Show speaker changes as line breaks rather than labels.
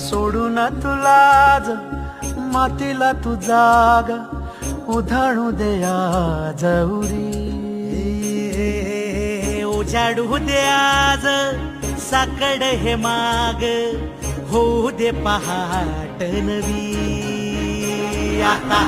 सोडू ना तुलाज मातीला तू जाग उधाणू देया जौरी
उजाडू द्याज साकड हे माग. हो दे पहाट नवी. आता